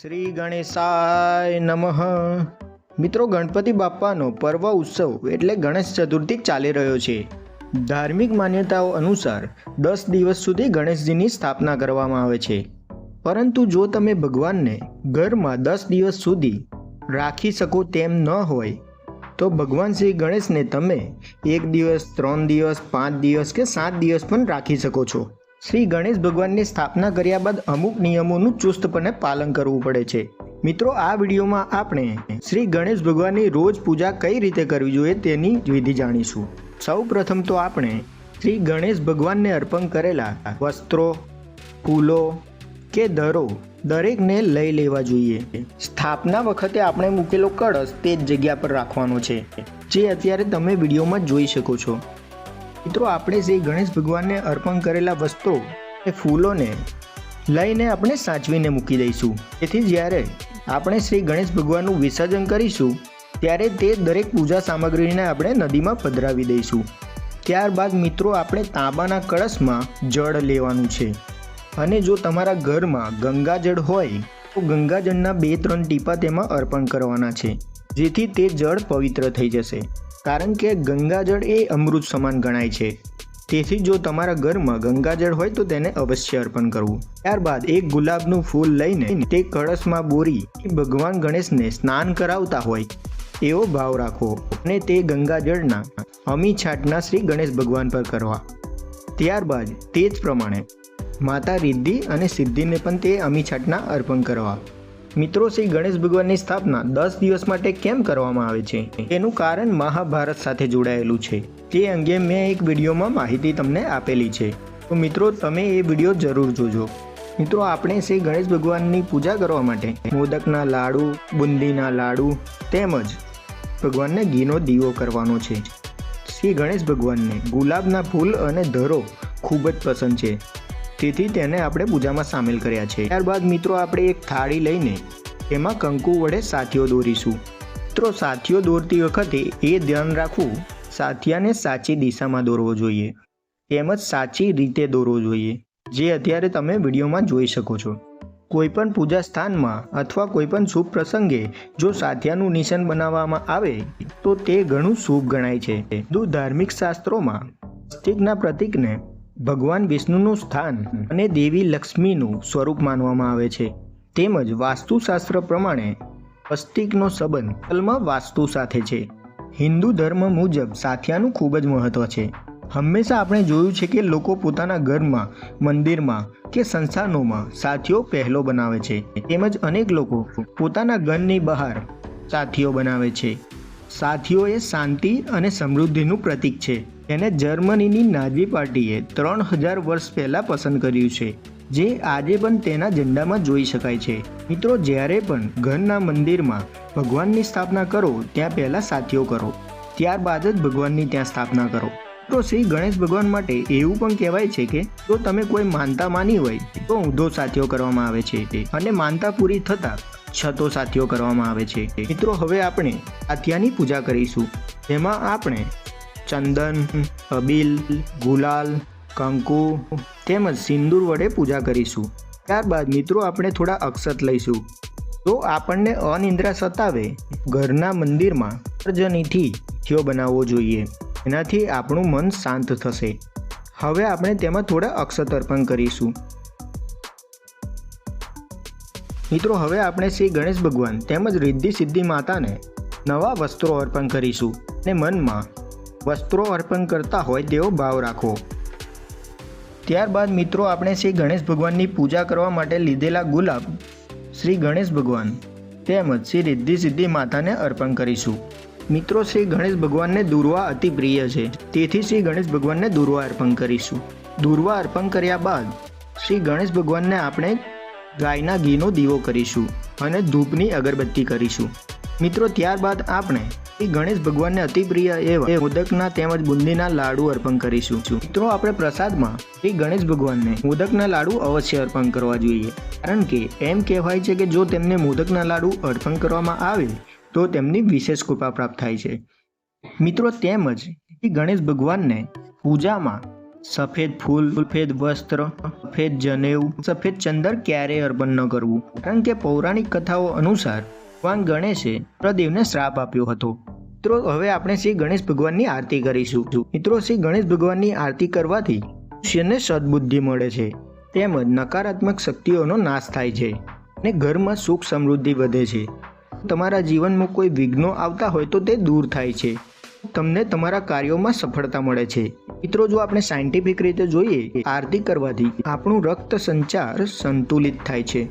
શ્રી ગણેશાય નમઃ. મિત્રો, ગણપતિ બાપ્પાનો પર્વ ઉત્સવ એટલે ગણેશ ચતુર્થી ચાલી રહ્યો છે. ધાર્મિક માન્યતાઓ અનુસાર દસ દિવસ સુધી ગણેશજીની સ્થાપના કરવામાં આવે છે. પરંતુ જો તમે ભગવાનને ઘરમાં દસ દિવસ સુધી રાખી શકો તેમ ન હોય, તો ભગવાન શ્રી ગણેશને તમે એક દિવસ, ત્રણ દિવસ, પાંચ દિવસ કે સાત દિવસ પણ રાખી શકો છો. શ્રી ગણેશ ભગવાનની સ્થાપના કર્યા બાદ અમુક નિયમોનું ચુસ્તપણે પાલન કરવું પડે છે. મિત્રો, આ વિડીયોમાં આપણે શ્રી ગણેશ ભગવાનની રોજ પૂજા કઈ રીતે કરવી જોઈએ તેની વિધિ જાણીશું. સૌ પ્રથમ તો આપણે શ્રી ગણેશ ભગવાનને અર્પણ કરેલા વસ્ત્રો, ફૂલો કે દરો દરેકને લઈ લેવા જોઈએ. સ્થાપના વખતે આપણે મૂકેલો કળશ તે જ જગ્યા પર રાખવાનો છે, જે અત્યારે તમે વિડીયોમાં જોઈ શકો છો. મિત્રો, આપણે શ્રી ગણેશ ભગવાનને અર્પણ કરેલા વસ્ત્રો એ ફૂલોને લઈને આપણે સાચવીને મૂકી દઈશું. તેથી જ્યારે આપણે શ્રી ગણેશ ભગવાનનું વિસર્જન કરીશું, ત્યારે તે દરેક પૂજા સામગ્રીને આપણે નદીમાં પધરાવી દઈશું. ત્યારબાદ મિત્રો, આપણે તાંબાના કળશમાં જળ લેવાનું છે. અને જો તમારા ઘરમાં ગંગાજળ હોય, તો ગંગાજળના બે ત્રણ ટીપા તેમાં અર્પણ કરવાના છે, જેથી તે જળ પવિત્ર થઈ જશે. કારણ કે ગંગાજળ એ અમૃત સમાન ગણાય છે. તેથી જો તમારા ઘરમાં ગંગાજળ હોય તો તેને અવશ્ય અર્પણ કરવું. ત્યારબાદ એક ગુલાબનું ફૂલ લઈને તે કળશમાં બોરી ભગવાન ગણેશને સ્નાન કરાવતા હોય, એવો ભાવ રાખવો અને તે ગંગાજળના અમી છાટના શ્રી ગણેશ ભગવાન પર કરવા. ત્યારબાદ તે જ પ્રમાણે માતા રિદ્ધિ અને સિદ્ધિને પણ તે અમી છાટના અર્પણ કરવા. મિત્રો, શ્રી ગણેશ ભગવાનની સ્થાપના દસ દિવસ માટે કેમ કરવામાં આવે છે? એનું કારણ મહાભારત સાથે જોડાયેલું છે. તે અંગે મેં એક વિડીયોમાં માહિતી તમને આપેલી છે. તો મિત્રો, તમે એ વીડિયો જરૂર જોજો. મિત્રો, આપણે શ્રી ગણેશ ભગવાનની પૂજા કરવા માટે મોદકના લાડુ, બુંદીના લાડુ તેમજ ભગવાનને ઘીનો દીવો કરવાનો છે. શ્રી ગણેશ ભગવાનને ગુલાબના ફૂલ અને ધરો ખૂબ જ પસંદ છે. તેથી તેને આપણે પૂજામાં સામેલ કર્યા છે. ત્યારબાદ મિત્રો આપણે એક થાળી લઈને એમાં કંકુ વડે સાથીઓ દોરીશું. મિત્રો, સાથીઓ દોરતી વખતે એ ધ્યાન રાખવું, સાથિયાને સાચી દિશામાં દોરવો જોઈએ. તેમજ સાચી રીતે દોરવો જોઈએ, જે અત્યારે તમે વિડીયોમાં જોઈ શકો છો. કોઈપણ પૂજા સ્થાનમાં અથવા કોઈપણ શુભ પ્રસંગે જો સાથિયાનું નિશાન બનાવવામાં આવે, તો તે ઘણું શુભ ગણાય છે. હિન્દુ ધાર્મિક શાસ્ત્રોમાં સ્તિકના પ્રતીકને ભગવાન વિષ્ણુનું સ્થાન અને દેવી લક્ષ્મીનું સ્વરૂપ માનવામાં આવે છે. તેમજ વાસ્તુશાસ્ત્ર પ્રમાણે અસ્તિકનો સંબંધ કલમાં વાસ્તુ સાથે છે. હિન્દુ ધર્મ મુજબ સાથિયાનું ખૂબ જ મહત્વ છે. હંમેશા આપણે જોયું છે કે લોકો પોતાના ઘરમાં મંદિરમાં કે સંસ્થાનોમાં સાથીઓ પહેલો બનાવે છે. તેમજ અનેક લોકો પોતાના ઘરની બહાર સાથીઓ બનાવે છે. સાથીઓ એ શાંતિ અને સમૃદ્ધિનું પ્રતીક છે. તેને જર્મનીની નાઝી પાર્ટીએ ત્રણ હજાર વર્ષ પહેલાં પસંદ કર્યું છે, જે આજે પણ તેના ઝંડામાં જોઈ શકાય છે. મિત્રો, જ્યારે પણ ઘરના મંદિરમાં ભગવાનની સ્થાપના કરો, ત્યાં પહેલાં સાથીઓ કરો. ત્યારબાદ જ ભગવાનની ત્યાં સ્થાપના કરો. તો શ્રી ગણેશ ભગવાન માટે એવું પણ કહેવાય છે કે, જો તમે કોઈ માનતા માની હોય, તો ઊંધો સાથીઓ કરવામાં આવે છે અને માનતા પૂરી થતાં છતો સાથીઓ કરવામાં આવે છે મિત્રો, હવે આપણે સાથિયાની પૂજા કરીશું. જેમાં આપણે ચંદન, અબીલ, ગુલાલ, કંકુ તેમજ સિંદૂર વડે પૂજા કરીશું. ત્યારબાદ મિત્રો આપણે થોડા અક્ષત લઈશું. જો આપણને અનિંદ્રા સતાવે ઘરના મંદિરમાં સર્જનીથી થયો બનાવવો જોઈએ. એનાથી આપણું મન શાંત થશે. હવે આપણે તેમાં થોડા અક્ષત અર્પણ કરીશું. મિત્રો, હવે આપણે શ્રી ગણેશ ભગવાન તેમજ રિદ્ધિ સિદ્ધિ માતાને નવા વસ્ત્રો અર્પણ કરીશું અને મનમાં વસ્ત્રો અર્પણ કરતા હોય તેવો ભાવ રાખો ત્યારબાદ મિત્રો, આપણે શ્રી ગણેશ ભગવાનની પૂજા કરવા માટે લીધેલા ગુલાબ શ્રી ગણેશ ભગવાન તેમજ શ્રી રિદ્ધિ સિદ્ધિ માતાને અર્પણ કરીશું. મિત્રો, શ્રી ગણેશ ભગવાનને દુર્વા અતિ પ્રિય છે. તેથી શ્રી ગણેશ ભગવાનને દુર્વા અર્પણ કરીશું. દુર્વા અર્પણ કર્યા બાદ શ્રી ગણેશ ભગવાનને આપણે ગાયના ઘીનો દીવો કરીશું અને ધૂપની અગરબત્તી કરીશું. મિત્રો, ત્યારબાદ આપણે શ્રી ગણેશ ભગવાનને અતિ પ્રિય એવા મોદકના તેમજ બુંદીના લાડુ અર્પણ કરીશું. મિત્રો, આપણે પ્રસાદમાં શ્રી ગણેશ ભગવાનને મોદકના લાડુ અવશ્ય અર્પણ કરવા જોઈએ. કારણ કે એમ કહેવાય છે કે જો તેમને મોદકના લાડુ અર્પણ કરવામાં આવે, તો તેમની વિશેષ કૃપા પ્રાપ્ત થાય છે. મિત્રો, તેમજ ગણેશ ભગવાનને પૂજામાં સફેદ ફૂલ, સફેદ વસ્ત્ર, સફેદ જનેવ સફેદ ચંદર ક્યારેય અર્પણ ન કરવું. કારણ કે પૌરાણિક કથાઓ અનુસાર ભગવાન ગણેશે પ્રદેવને શ્રાપ આપ્યો હતો. મિત્રો, હવે આપણે શ્રી ગણેશ ભગવાનની આરતી કરીશું. મિત્રો, શ્રી ગણેશ ભગવાનની આરતી કરવાથી મનુષ્યને સદબુદ્ધિ મળે છે, તેમજ નકારાત્મક શક્તિઓનો નાશ થાય છે અને ઘરમાં સુખ સમૃદ્ધિ વધે છે. તમારા જીવનમાં કોઈ વિઘ્નો આવતા હોય તો તે દૂર થાય છે. તમને તમારા કાર્યોમાં સફળતા મળે છે. મિત્રો, જો આપણે સાયન્ટિફિક રીતે જોઈએ, આરતી કરવાથી આપણું રક્ત સંચાર સંતુલિત થાય છે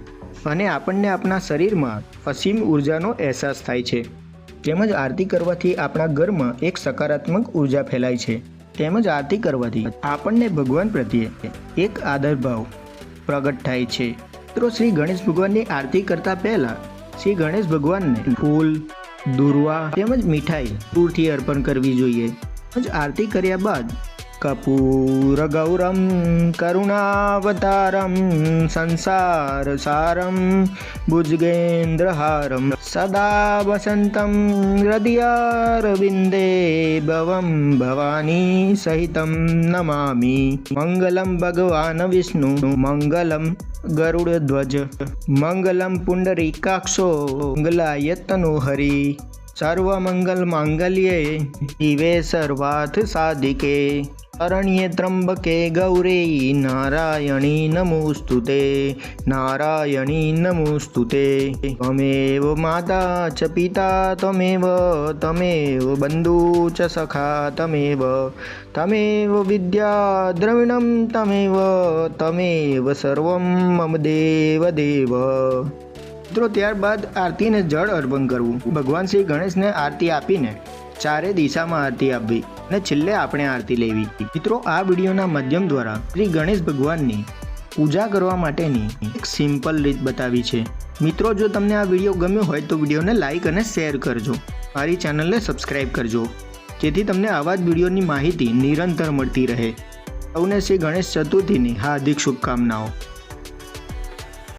અને આપણને આપણા શરીરમાં અસીમ ઉર્જાનો અહેસાસ થાય છે. તેમજ આરતી કરવાથી આપણા ઘરમાં એક સકારાત્મક ઊર્જા ફેલાય છે. તેમજ આરતી કરવાથી આપણને ભગવાન પ્રત્યે એક આદર ભાવ પ્રગટ થાય છે. મિત્રો, શ્રી ગણેશ ભગવાનની આરતી કરતા પહેલા શ્રી ગણેશ ભગવાનને ફૂલ, દુર્વા તેમજ મીઠાઈ પૂરથી અર્પણ કરવી જોઈએ. તેમજ આરતી કર્યા બાદ कपूरगौरं करुणावतारं संसारसारं भुजगेन्द्रहारं सदा वसन्तं हृदयारविन्दे भवं भवानी सहितं नमामि। मङ्गलं भगवान् विष्णु मङ्गलं गरुडध्वज मङ्गलं पुण्डरीकाक्षो मङ्गलाय तनोहरि। सर्व मंगल मांगल्ये दिवे सर्वार्थ साधिके। शरण्ये त्र्यंबके गौरेयी नारायणी नमोस्तुते नारायणी नमोस्तुते त्वमेव माता च पिता त्वमेव तमेव बंधू च सखा तमेव तमेव विद्या द्रविणं तमेव त्वमेव सर्वं मम देव देव મિત્રો ત્યારબાદ આરતીને જળ અર્પણ કરવું. ભગવાન શ્રી ગણેશને આરતી આપીને ચારે દિશામાં આરતી આપવી અને છેલ્લે આપણે આરતી લેવી. મિત્રો, આ વિડીયોના માધ્યમ દ્વારા શ્રી ગણેશ ભગવાનની પૂજા કરવા માટેની એક સિમ્પલ રીત બતાવી છે. મિત્રો, જો તમને આ વીડિયો ગમ્યો હોય તો વિડીયોને લાઇક અને શેર કરજો. મારી ચેનલને સબસ્ક્રાઈબ કરજો. જેથી તમને આવા જ વિડીયોની માહિતી નિરંતર મળતી રહે. સૌને શ્રી ગણેશ ચતુર્થીની હાર્દિક શુભકામનાઓ.